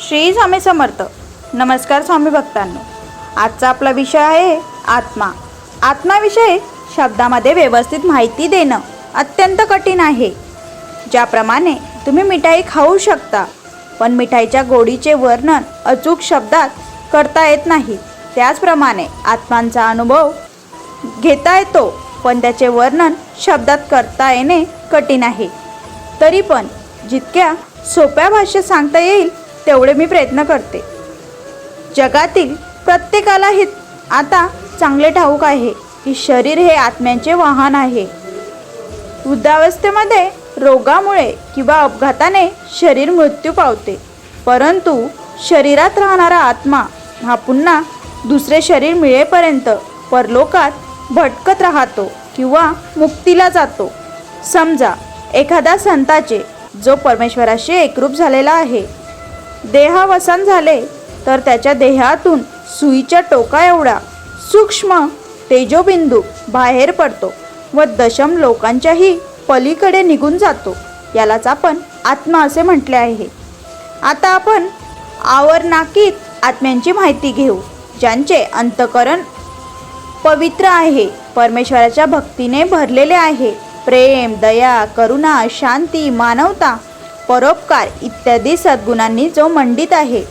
श्री स्वामी समर्थ. नमस्कार स्वामी भक्तांनो. आजचा आपला विषय आहे आत्मा. आत्माविषयी शब्दामध्ये व्यवस्थित माहिती देणं अत्यंत कठीण आहे. ज्याप्रमाणे तुम्ही मिठाई खाऊ शकता पण मिठाईच्या गोडीचे वर्णन अचूक शब्दात करता येत नाही. त्याचप्रमाणे आत्मांचा अनुभव घेता येतो पण त्याचे वर्णन शब्दात करता येणे कठीण आहे. तरी पण जितक्या सोप्या भाषेत सांगता येईल तेवढे मी प्रयत्न करते. जगातील प्रत्येकाला हे आता चांगले ठाऊक आहे की शरीर हे आत्म्याचे वाहन आहे. वृद्धावस्थेमध्ये रोगामुळे किंवा अपघाताने शरीर मृत्यू पावते. परंतु शरीरात राहणारा आत्मा हा पुन्हा दुसरे शरीर मिळेपर्यंत परलोकात भटकत राहतो किंवा मुक्तीला जातो. समजा एखाद्या संताचे जो परमेश्वराशी एकरूप झालेला आहे देहावसान झाले तर त्याच्या देहातून सुईच्या टोका एवढा सूक्ष्म तेजोबिंदू बाहेर पडतो व दशम लोकांच्याही पलीकडे निघून जातो. यालाच आपण आत्मा असे म्हटले आहे. आता आपण आवरनाकीत आत्म्यांची माहिती घेऊ ज्यांचे अंतकरण पवित्र आहे परमेश्वराच्या भक्तीने भरलेले आहे. प्रेम दया करुणा शांती मानवता परोपकार इत्यादी सद्गुणांनी जो मंडित आहे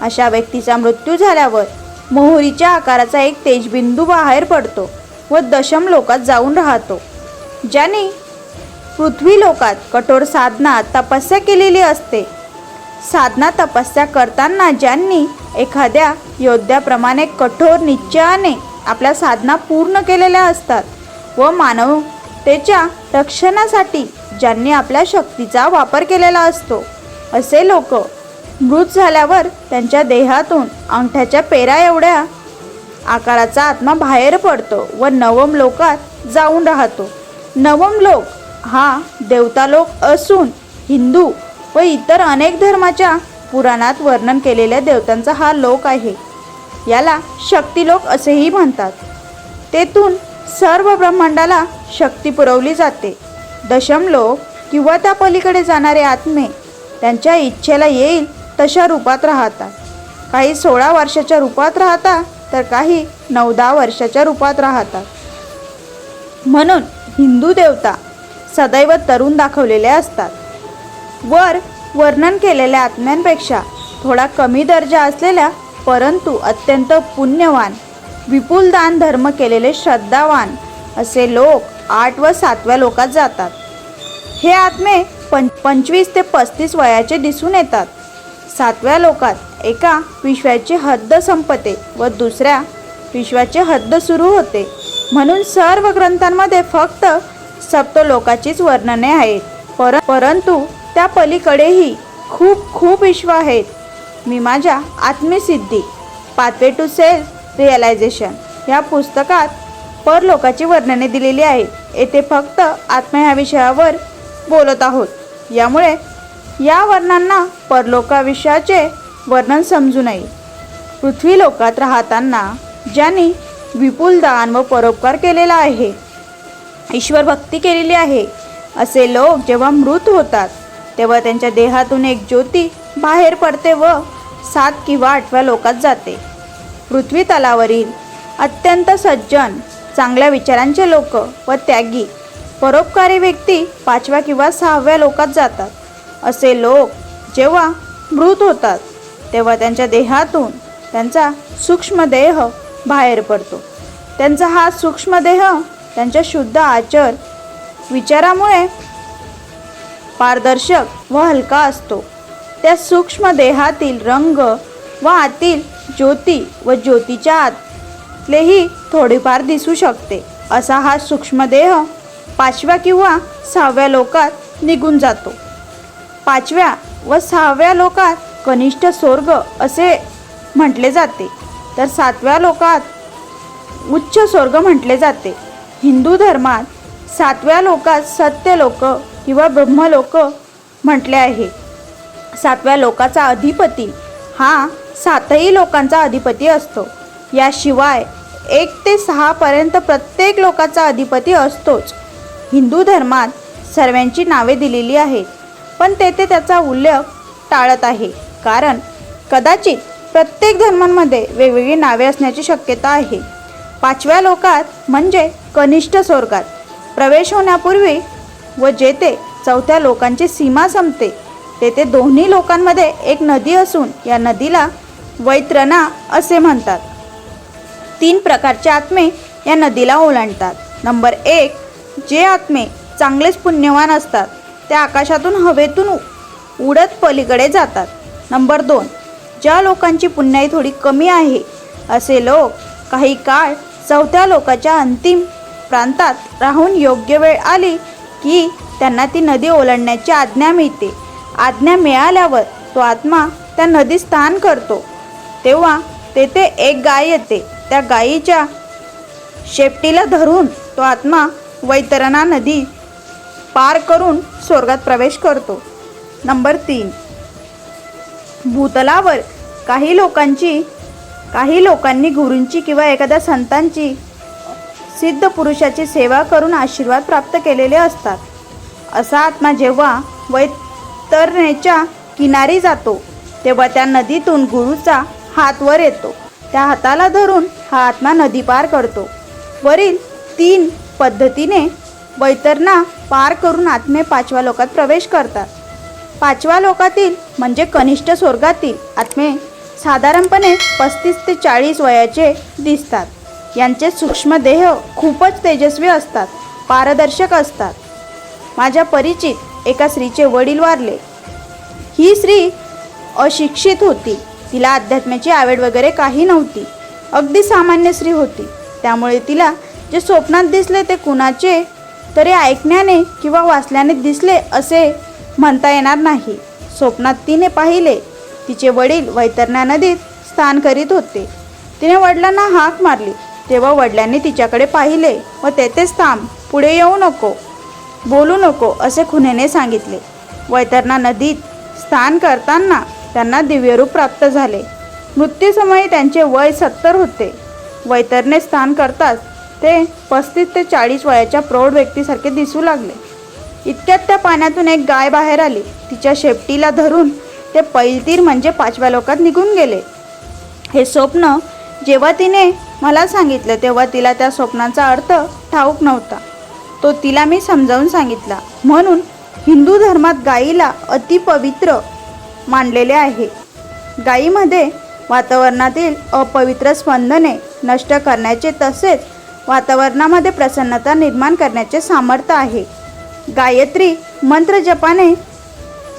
अशा व्यक्तीचा मृत्यू झाल्यावर मोहरीच्या आकाराचा एक तेजबिंदू बाहेर पडतो व दशम लोकात जाऊन राहतो ज्याने पृथ्वी लोकात कठोर साधना तपस्या केलेली असते. साधना तपस्या करताना ज्यांनी एखाद्या योद्ध्याप्रमाणे कठोर निश्चयाने आपल्या साधना पूर्ण केलेल्या असतात व मानवतेच्या रक्षणासाठी ज्यांनी आपल्या शक्तीचा वापर केलेला असतो. असे लोक मृत झाल्यावर त्यांच्या देहातून अंगठ्याच्या पेरा एवढ्या आकाराचा आत्मा बाहेर पडतो व नवम लोकात जाऊन राहतो. नवम लोक हा देवतालोक असून हिंदू व इतर अनेक धर्माच्या पुराणात वर्णन केलेल्या देवतांचा हा लोक आहे. याला शक्तिलोक असेही म्हणतात. तेथून सर्व ब्रह्मांडाला शक्ती पुरवली जाते. दशमलोक किंवा त्या पलीकडे जाणारे आत्मे त्यांच्या इच्छेला येईल तशा रूपात राहतात. काही सोळा वर्षाच्या रूपात राहतात तर काही नऊ दहा वर्षाच्या रूपात राहतात. म्हणून हिंदू देवता सदैव तरुण दाखवलेले असतात. वर वर्णन केलेल्या आत्म्यांपेक्षा थोडा कमी दर्जा असलेल्या परंतु अत्यंत पुण्यवान विपुल दान धर्म केलेले श्रद्धावान असे लोक आठ व सातव्या लोकात जातात. हे आत्मे पं पंचवीस ते पस्तीस वयाचे दिसून येतात. सातव्या लोकात एका विश्वाची हद्द संपते व दुसऱ्या विश्वाची हद्द सुरू होते. म्हणून सर्व ग्रंथांमध्ये फक्त सप्तलोकाचीच वर्णने आहेत. पर परंतु त्या पलीकडेही खूप खूप विश्व आहेत. मी माझ्या Atmasiddhi pathway to self realisation या पुस्तकात परलोकाची वर्णने दिलेली आहेत. येथे फक्त आत्मा ह्या विषयावर बोलत आहोत. यामुळे या वर्णांना परलोकाविषयाचे वर्णन समजू नये. पृथ्वी लोकात राहताना ज्यांनी विपुल दान व परोपकार केलेला आहे ईश्वर भक्ती केलेली आहे असे लोक जेव्हा मृत होतात तेव्हा त्यांच्या देहातून एक ज्योती बाहेर पडते व सात किंवा आठव्या लोकात जाते. पृथ्वी तलावरील अत्यंत सज्जन चांगल्या विचारांचे लोक व त्यागी परोपकारी व्यक्ती पाचव्या किंवा सहाव्या लोकात जातात. असे लोक जेव्हा मृत होतात तेव्हा त्यांच्या देहातून त्यांचा सूक्ष्मदेह बाहेर पडतो. त्यांचा हा सूक्ष्मदेह त्यांच्या शुद्ध आचर विचारामुळे पारदर्शक व हलका असतो. त्या सूक्ष्म देहातील रंग व आतील ज्योती व ज्योतीच्या आतलेही थोडीफार दिसू शकते. असा हा सूक्ष्मदेह पाचव्या किंवा सहाव्या लोकात निघून जातो. पाचव्या व सहाव्या लोकात कनिष्ठ स्वर्ग असे म्हटले जाते. तर सातव्या लोकात उच्च स्वर्ग म्हटले जाते. हिंदू धर्मात सातव्या लोकात सत्य लोक किंवा ब्रह्मलोक म्हटले आहे. सातव्या लोकाचा अधिपती हा सातही लोकांचा अधिपती असतो. याशिवाय एक ते सहापर्यंत प्रत्येक लोकाचा अधिपती असतोच. हिंदू धर्मात सर्वांची नावे दिलेली आहेत. पण तेथे त्याचा उल्लेख टाळत आहे. कारण कदाचित प्रत्येक धर्मांमध्ये वेगवेगळी नावे असण्याची शक्यता आहे. पाचव्या लोकात म्हणजे कनिष्ठ स्वर्गात. प्रवेश होण्यापूर्वी व जेथे चौथ्या लोकांची सीमा संपते तेथे दोन्ही लोकांमध्ये एक नदी असून या नदीला वैत्रणा असे म्हणतात. तीन प्रकारचे आत्मे या नदीला ओलांडतात. नंबर एक जे आत्मे चांगलेच पुण्यवान असतात ते आकाशातून हवेतून उ- उडत पलीकडे जातात. नंबर दोन ज्या लोकांची पुण्याई थोडी कमी आहे असे लोक काही काळ चौथ्या लोकाच्या अंतिम प्रांतात राहून योग्य वेळ आली की त्यांना ती नदी ओलांडण्याची आज्ञा मिळते. आज्ञा मिळाल्यावर तो आत्मा त्या नदीत स्थान करतो. तेव्हा तेथे एक गाय येते. त्या गायीच्या शेपटीला धरून तो आत्मा वैतरणा नदी पार करून स्वर्गात प्रवेश करतो. नंबर तीन. भूतलावर काही लोकांची काही लोकांनी गुरूंची किंवा एखाद्या संतांची सिद्ध पुरुषाची सेवा करून आशीर्वाद प्राप्त केलेले असतात. असा आत्मा जेव्हा वैतरणेच्या किनारी जातो तेव्हा त्या नदीतून गुरुचा हात वर येतो. त्या हाताला धरून हा आत्मा नदी पार करतो. वरील तीन पद्धतीने वैतरणा पार करून आत्मे पाचव्या लोकात प्रवेश करतात. पाचव्या लोकातील म्हणजे कनिष्ठ स्वर्गातील आत्मे साधारणपणे पस्तीस ते चाळीस वयाचे दिसतात. यांचे सूक्ष्म देह खूपच तेजस्वी असतात पारदर्शक असतात. माझ्या परिचित एका स्त्रीचे वडील वारले. ही स्त्री अशिक्षित होती. तिला अध्यात्माची आवड वगैरे काही नव्हती. अगदी सामान्य स्त्री होती. त्यामुळे तिला जे स्वप्नात दिसले ते कुणाचे तरी ऐकण्याने किंवा वाचल्याने दिसले असे म्हणता येणार नाही. स्वप्नात तिने पाहिले तिचे वडील वैतरणा नदीत स्नान करीत होते. तिने वडिलांना हाक मारली. तेव्हा वडिलांनी तिच्याकडे पाहिले व तेथेच थांब पुढे येऊ नको बोलू नको असे खुनेने सांगितले. वैतरणा नदीत स्नान करताना त्यांना दिव्यरूप प्राप्त झाले. मृत्यूसमयी त्यांचे वय सत्तर होते. वैतरणे स्नान करताच ते पस्तीस ते चाळीस वयाच्या प्रौढ व्यक्तीसारखे दिसू लागले. इतक्यात त्या पाण्यातून एक गाय बाहेर आली. तिच्या शेपटीला धरून ते पैलतीर म्हणजे पाचव्या लोकात निघून गेले. हे स्वप्न जेव्हा तिने मला सांगितलं तेव्हा तिला त्या स्वप्नाचा अर्थ ठाऊक नव्हता. तो तिला मी समजावून सांगितला. म्हणून हिंदू धर्मात गायीला अतिपवित्र मानलेले आहे. गायीमध्ये वातावरणातील अपवित्र स्पंदने नष्ट करण्याचे तसेच वातावरणामध्ये प्रसन्नता निर्माण करण्याचे सामर्थ्य आहे. गायत्री मंत्र जपाने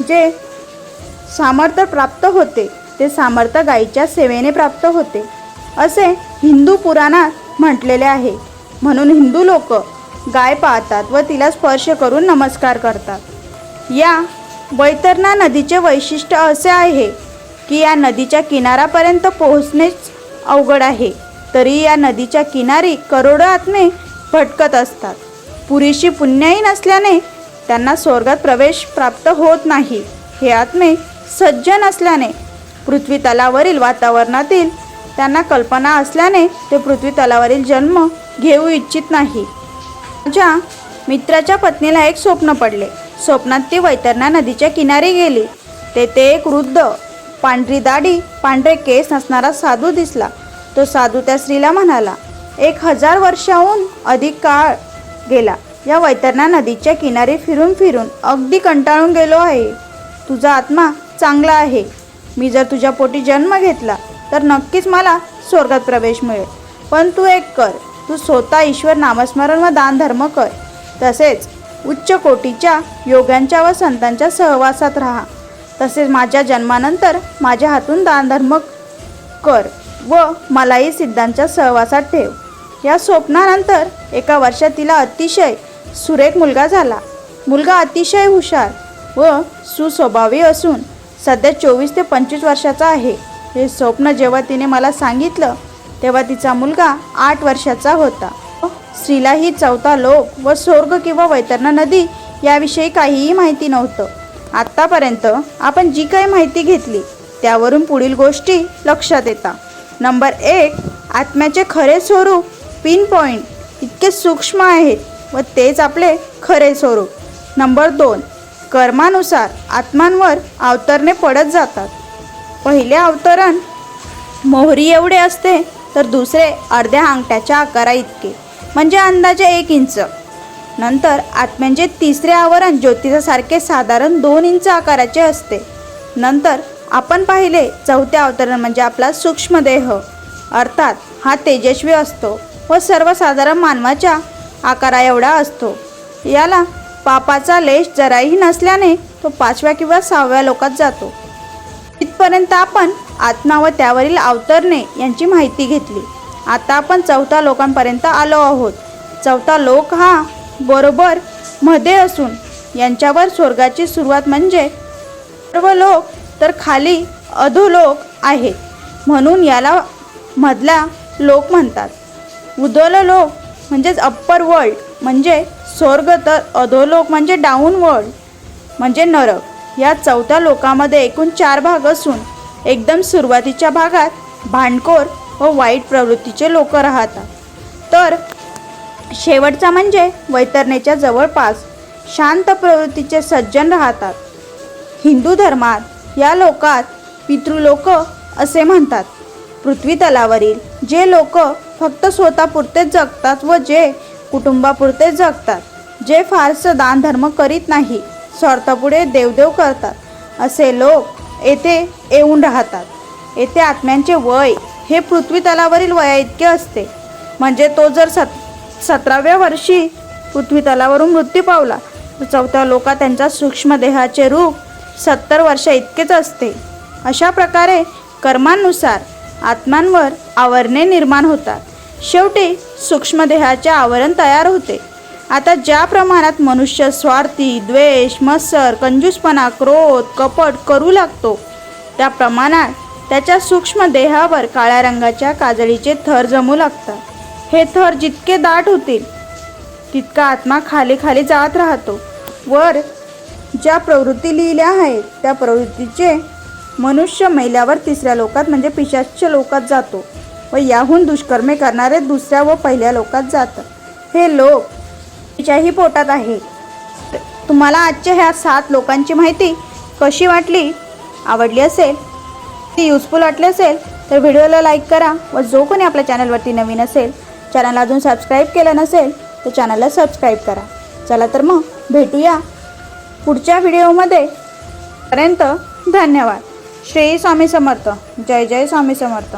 जे सामर्थ्य प्राप्त होते ते सामर्थ्य गायीच्या सेवेने प्राप्त होते असे हिंदू पुराणात म्हटलेले आहे. म्हणून हिंदू लोक गाय पाहतात व तिला स्पर्श करून नमस्कार करतात. या वैतरणा नदीचे वैशिष्ट्य असे आहे की या नदीच्या किनाऱ्यापर्यंत पोहोचणेच अवघड आहे. तरी या नदीच्या किनारी करोडो आत्मे भटकत असतात. पुरेशी पुण्याही नसल्याने त्यांना स्वर्गात प्रवेश प्राप्त होत नाही. हे आत्मे सज्जन असल्याने पृथ्वी तलावरील वातावरणातील त्यांना कल्पना असल्याने ते पृथ्वी तलावरील जन्म घेऊ इच्छित नाही. माझ्या मित्राच्या पत्नीला एक स्वप्न पडले. स्वप्नात ती वैतरणा नदीच्या किनारी गेली. तेथे एक वृद्ध पांढरी दाढी पांढरे केस नसणारा साधू दिसला. तो साधू त्या स्त्रीला म्हणाला एक हजार वर्षाहून अधिक काळ गेला. या वैतरणा नदीच्या किनारी फिरून फिरून अगदी कंटाळून गेलो आहे. तुझा आत्मा चांगला आहे. मी जर तुझ्या पोटी जन्म घेतला तर नक्कीच मला स्वर्गात प्रवेश मिळेल. पण तू एक कर. तू स्वतः ईश्वर नामस्मरण व दानधर्म कर. तसेच उच्च कोटीच्या योग्यांच्या व संतांच्या सहवासात राहा. तसेच माझ्या जन्मानंतर माझ्या हातून दानधर्म कर. व मलाही सिद्धांच्या सहवासात ठेव. या स्वप्नानंतर एका वर्षात तिला अतिशय सुरेख मुलगा झाला. मुलगा अतिशय हुशार व सुस्वभावी असून सध्या चोवीस ते पंचवीस वर्षाचा आहे. हे स्वप्न जेव्हा तिने मला सांगितलं तेव्हा तिचा मुलगा आठ वर्षाचा होता. स्त्रीलाही चौथा लोक व स्वर्ग किंवा वैतरणा नदी याविषयी काहीही माहिती नव्हतं. आत्तापर्यंत आपण जी काही माहिती घेतली त्यावरून पुढील गोष्टी लक्षात येतात. नंबर एक आत्म्याचे खरे स्वरूप पिन पॉईंट इतके सूक्ष्म आहेत व तेच आपले खरे स्वरूप. नंबर दोन कर्मानुसार आत्मांवर अवतरणे पडत जातात. पहिले अवतरण मोहरी एवढे असते तर दुसरे अर्ध्या अंगठ्याच्या आकारा इतके म्हणजे अंदाजे एक इंच. नंतर आत्म्यांचे तिसरे आवरण ज्योतिषासारखे साधारण दोन इंच आकाराचे असते. नंतर आपण पाहिले चौथे अवतरण म्हणजे आपला सूक्ष्मदेह अर्थात हा तेजस्वी असतो व सर्वसाधारण मानवाच्या आकारा एवढा असतो. याला पापाचा लेश जराही नसल्याने तो पाचव्या किंवा सहाव्या लोकात जातो. इथपर्यंत आपण आत्मा व त्यावरील अवतरणे यांची माहिती घेतली. आता आपण चौथा लोकांपर्यंत आलो आहोत. चौथा लोक हा बरोबर मध्ये असून यांच्यावर स्वर्गाची सुरुवात म्हणजे सर्व लोक तर खाली अधोलोक आहेत. म्हणून याला मधला लोक म्हणतात. उदोल लोक म्हणजेच अप्पर वर्ल्ड म्हणजे स्वर्ग तर अधोलोक म्हणजे डाऊन वर्ल्ड म्हणजे नरक. या चौथ्या लोकामध्ये एकूण चार भाग असून एकदम सुरुवातीच्या भागात भांडखोर व वाईट प्रवृत्तीचे लोक राहतात. तर शेवटचा म्हणजे वैतरणेच्या जवळपास शांत प्रवृत्तीचे सज्जन राहतात. हिंदू धर्मात या लोकात पितृलोक असे म्हणतात. पृथ्वी तलावरील जे लोक फक्त स्वतःपुरतेच जगतात व जे कुटुंबापुरतेच जगतात जे फारसं दानधर्म करीत नाही स्वार्थापुढे देवदेव करतात असे लोक येथे येऊन राहतात. येथे आत्म्यांचे वय हे पृथ्वी तलावरील वया इतके असते. म्हणजे तो जर सत सतराव्या वर्षी पृथ्वी तलावरून मृत्यू पावला तर चौथ्या लोकात त्यांच्या सूक्ष्म देहाचे रूप सत्तर वर्ष इतकेच असते. अशा प्रकारे कर्मानुसार आत्मांवर आवरणे निर्माण होतात. शेवटी सूक्ष्मदेहाचे आवरण तयार होते. आता ज्या प्रमाणात मनुष्य स्वार्थी द्वेष मत्सर कंजूसपणा क्रोध कपट करू लागतो त्या प्रमाणात त्याच्या सूक्ष्म देहावर काळ्या रंगाच्या काजळीचे थर जमू लागतात. हे थर जितके दाट होतील तितका आत्मा खाली खाली जात राहतो. वर ज्या प्रवृत्ती लिहिल्या आहेत त्या प्रवृत्तीचे मनुष्य मैल्यावर तिसऱ्या लोकात म्हणजे पिशाच्य लोकात जातो व याहून दुष्कर्मे करणारे दुसऱ्या व पहिल्या लोकात जातं. हे लोक तिच्याही पोटात आहे. तुम्हाला आजच्या ह्या सात लोकांची माहिती कशी वाटली? आवडली असेल? ती युजफुल वाटली असेल तर व्हिडिओला लाईक करा व जो कोणी आपल्या चॅनलवरती नवीन असेल चॅनल अजून सबस्क्राईब केलं नसेल तर चॅनलला सबस्क्राईब करा. चला तर मग भेटूया पुढच्या व्हिडिओमध्ये. पर्यंत धन्यवाद. श्री स्वामी समर्थ. जय जय स्वामी समर्थ.